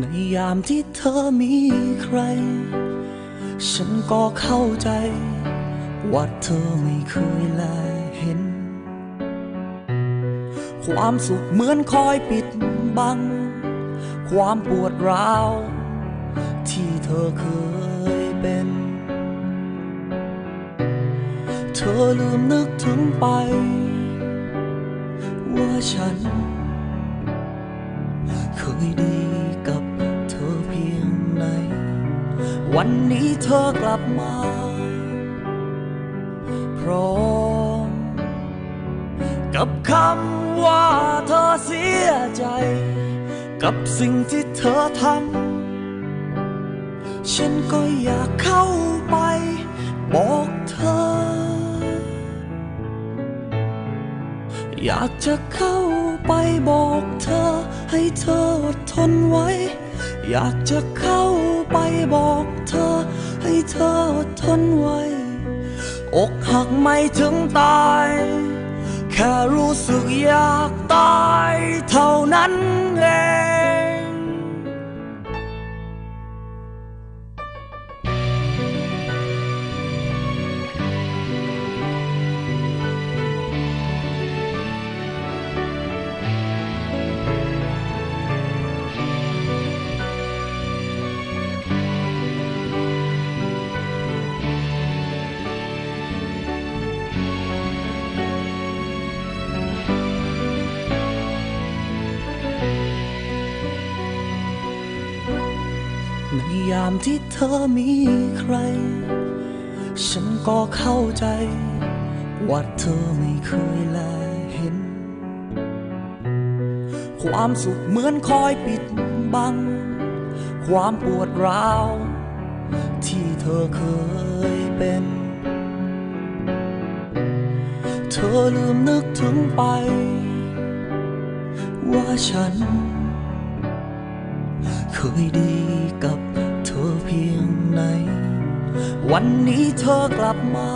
ในยามที่เธอมีใคร ฉันก็เข้าใจ ว่าเธอไม่เคยแลเห็น ความสุขเหมือนคอยปิดบัง ความปวดร้าว ที่เธอเคยเป็น เธอลืมนึกถึงไป ว่าฉัน เคยดี วันนี้เธอกลับมา พร้อม กับคำว่าเธอเสียใจ กับสิ่งที่เธอทำ ฉันก็อยากเข้าไป บอกเธอ อยากจะเข้าไปบอกเธอ ให้เธออดทนไว้ อยากจะเข้า ไปบอกเธอ ให้เธออดทนไว้ อกหักไม่ถึงตาย แค่รู้สึกอยากตายเท่านั้น ยามที่เธอมีใคร ฉันก็เข้าใจ ว่าเธอไม่เคยแลเห็น ความสุขเหมือนคอยปิดบัง ความปวดร้าว ที่เธอเคยเป็น เธอลืมนึกถึงไป ว่าฉัน เคยดีกับ พียงไหน วันนี้เธอกลับมา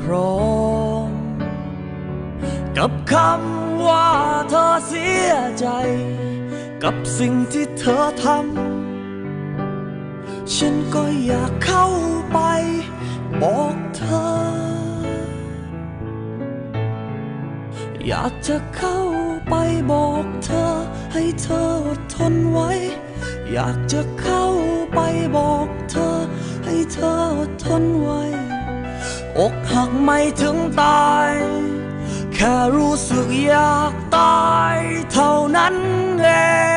พร้อม กับคำว่าเธอเสียใจ กับสิ่งที่เธอทำ ฉันก็อยากเข้าไปบอกเธอ อยากจะเข้าไปบอกเธอให้เธออดทนไว้ อยากจะเข้าไปบอกเธอ ให้เธอทนไว้ อกหักไม่ถึงตาย แค่รู้สึกอยากตายเท่านั้นเอง